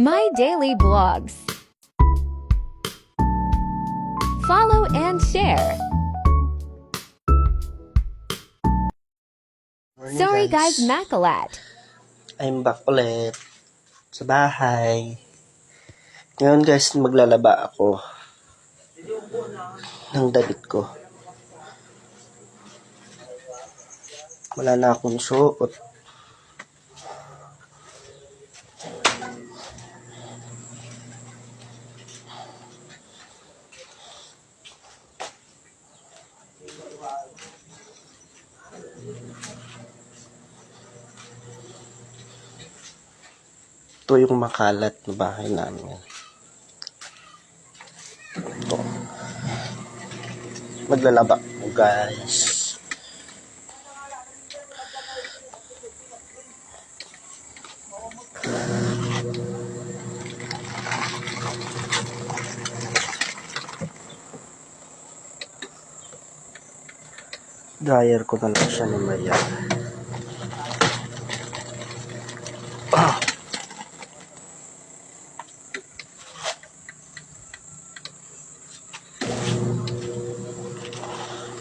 My daily blogs. Follow and share. Morning, Sorry guys, Makalat. I'm back ulit sa bahay. Ngayon guys, maglalaba ako ng damit ko. Wala na akong suot. Ito yung makalat na bahay namin. Ito. Maglalaba ako, guys. Dryer ko na lang siya mamaya.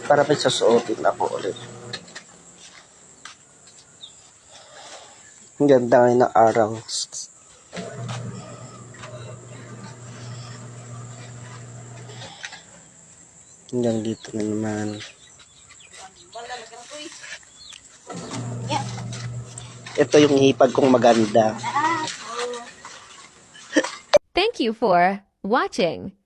Para may sasuotin ako ulit. Ang ganda ngayon ng araw. Hanggang dito na naman. Ito yung hipag kong maganda. Thank you for watching.